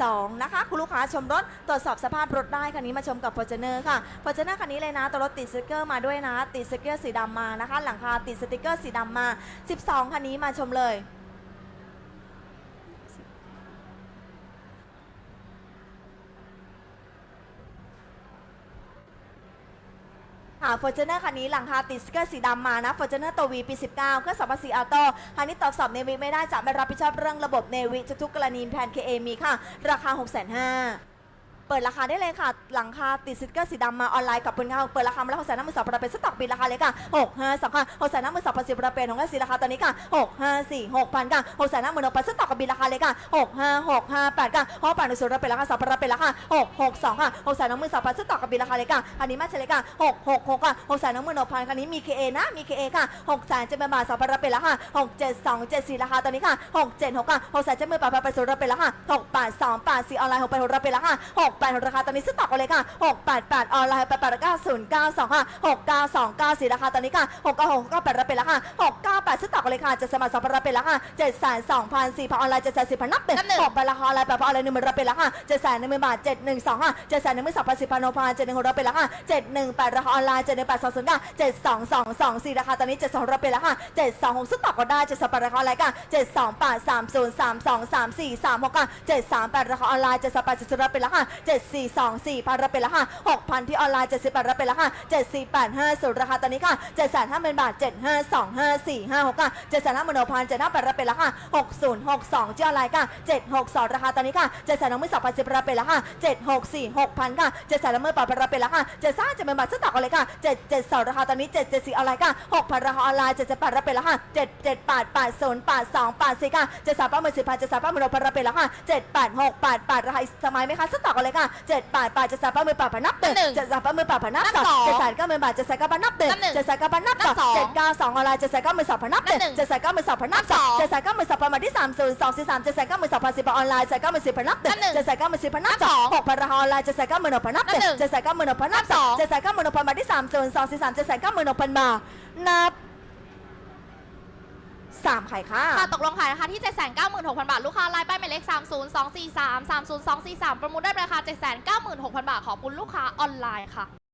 12 นะคะ คุณลูกค้าชมรถตรวจสอบสภาพรถได้คันนี้มาชมกับ f o r t u n e r ค่ะ f o r t u n e r คันนี้เลยนะตัวรถติดสติกเกอร์มาด้วยนะ ติดสติกเกอร์สีดำมานะคะ หลังคาติดสติกเกอร์สีดำมา 12 คันนี้มาชมเลย ค่ะฟอร์จูเนอร์คันนี้หลังคาติดสติกเกอร์สีดำมานะฟอร์จูเนอร์ตัววีปี 19เครื่อง2 4 0ออโต้คันนี้ตรวจสอบเนวิไม่ได้จะไม่รับผิดชอบเรื่องระบบเนวิทุกๆกรณีแพนเคเอมีค่ะ ราคา 6 5 0 0 0 เปิดราคาได้เลยค่ะ หลังคาติดสติกเกอร์สีดำมาออนไลน์กับผลงานเปิดราคามาแล้วหกแสนน้ำมือสองประเป็นสต็อกบินราคาเลยค่ะหกห้าสองค่ะหกแสนน้ำมือสองพันสิบประเป็นของแค่สีราคาตอนนี้ค่ะหกห้าสี่หกพันค่ะหกแสนน้ำมือนึ่งพันสต็อกกับบินราคาเลยค่ะหกห้าหกห้าแปดค่ะหกแปดหนึ่งศูนย์ระเป็นราคาสองประเป็นราคาหกหกสองค่ะหกแสนน้ำมือสองพันสต็อกกับบินราคาเลยค่ะอันนี้มาเฉลยค่ะหกหกหกค่ะหกแสนน้ำมือนึ่งพันคันนี้มี KA นะมี KA ค่ะหกแสนเจ็ดหมื่นบาทสองพันประเป็นราคาหกเจ็ดสองเจ็ดสี่ราคาตอนนี้ค่ะหกเจ็ดหกค่ะหกแสนเจ็ดหมื่นแปดพันแปดศูนย์ระเป็นราคาหกแปดสองแปดสี่ออนไลน์หกแปดหกระเป็นราคาหกแปดหกราคาตอนนี้สต็อกกันเลยค่ะหกแปดแปดออนไลน์แปดแปดเก้าศูนย์เก้าสองค่ะหกเก้าสองเก้าสี่ราคาตอนนี้ค่ะหกเก้าหกเก้าแปดรับเป็นราคาหกเก้าแปดสต็อกกันเลยค่ะเจ็ดสมัครสองพันรับเป็นราคาเจ็ดแสนสองพันสี่พันออนไลน์เจ็ดแสนสี่พันนับหนึ่งนับหนึ่งหกพันราคาออนไลน์แปดพันออนไลน์หนึ่งหมื่นรับเป็นราคาเจ็ดแสนหนึ่งหมื่นบาทเจ็ดหนึ่งสองค่ะเจ็ดแสนหนึ่งหมื่นสองพันสี่พันโนพันเจ็ดหนึ่งหกรับเป็นราคาเจ็ดหนึ่งแปดราคาออนไลน์เจ็ดหนึ่งแปดสองศูนย์เก้าเจ็ดสองสองสองสี่ราคาตอนนี้เจ็ดสองรับเป็นราคาเจ็ดสองหกสต็อกก็ได้เจ็ดสองแปดราคาออนไลน์ค่ะเจ็ดสองแปดสามศูนย์สามสองสามสี่สามหกค่ะเจ็ดสามแปดราคาออนไลน์เจ็ดสามแปดเจ็ดศูนย์รับเป็นราคาเจ็ดสี่สองสี่พันรับเป็นราคาหกพันที่ออนไลน์เจ็ดสิบแปดรับเป็นราคาเจ็ดสี่แปดห้าศูนย์ราคาตอนนี้ค่ะเจ็ดแสนห้าหมื่นบาทเจ็ดห้าสองห้าสี่ห้าหกค่ะเจ็ดแสนห้าหมื่นหกพันเจ็ดห้าแปดรับเป็นราคาหกศูนย์หกสองที่ออนไลน์ค่ะเจ็ดหกสองราคาตอนนี้ค่ะเจ็ดแสนหนึ่งหมื่นสองพันสิบรับเป็นราคาเจ็ดหกสี่หกพันค่ะเจ็ดแสนละหมื่นแปดรับเป็นราคาเจ็ดสามเจ็ดหมื่นบาทสต็อกกันเลยค่ะเจ็ดเจ็ดสองราคาตอนนี้เจ็ดเจ็ดสี่ออนไลน์ค่ะหกพันราคาออนไลน์เจ็ดเจ็ดแปดรับเป็นราคาเจ็ดเจ็ดแปดแปดศูนย์แปดสองแปดสี่ค่ะเจ็ดสามแปดหมื่นสิบามแปดหมื่นหกพันรับเป็นราคาเจ็ดแปดหกแปดแปดราคาสมัยไหมคะสต็อกกันเลยค่ะเจ็ดแปดแปดเจ็ดสามแปดหมื่นแปดพันนับหนึ่งหนึ่งเจ็ดสามแปดหมื่นแปดพันนับนับสองสองเจ็ดแสนเก้าหมื่นบาทเจ็ดแสนเก้าพันนับหนึ่งนับหนึ่งเจ็ดแสนเก้าพันนับนับสองสองเจ็ดเก้าสองออนไลน์เจ็ดแสนเก้าหมื่นสองพันนับหนึ่งนับหนึ่งเจ็ดแสนเก้าหมื่นสองพันนับนับสสอองงเจ็ดแสนเก้าหมื่นสองพันมาที่สามศูนย์สองสี่สามเจ็ดแสนเก้าหมื่นสองพันสิบออนไลน์เจ็ดแสนเก้าหมื่นสิบพันนับหนึ่งนับหนึ่งเจ็ดแสนเก้าหมื่นสิบพันนับนับสสอองงหกพันราคาออนไลน์เจ็ดแสนเก้าหมื่นหกพันนับหนึ่งนับหนึ่งเจ็ดแสนเก้าหมื่นหกพันนับนับสสอองงเจ็ดแสนเก้าหมื่นหกพันมาที่สามศูนย์สองสี่สามเจ็ดแสนเก้าหมื่นหกพันบาทนับ สามไข่ค่ะ ค่ะตกลงขายนะคะที่ 796,000 บาท ลูกค้าไลน์ป้ายหมายเลข 30243 30243 ประมูลได้ราคา 796,000 บาท ขอบคุณลูกค้าออนไลน์ค่ะ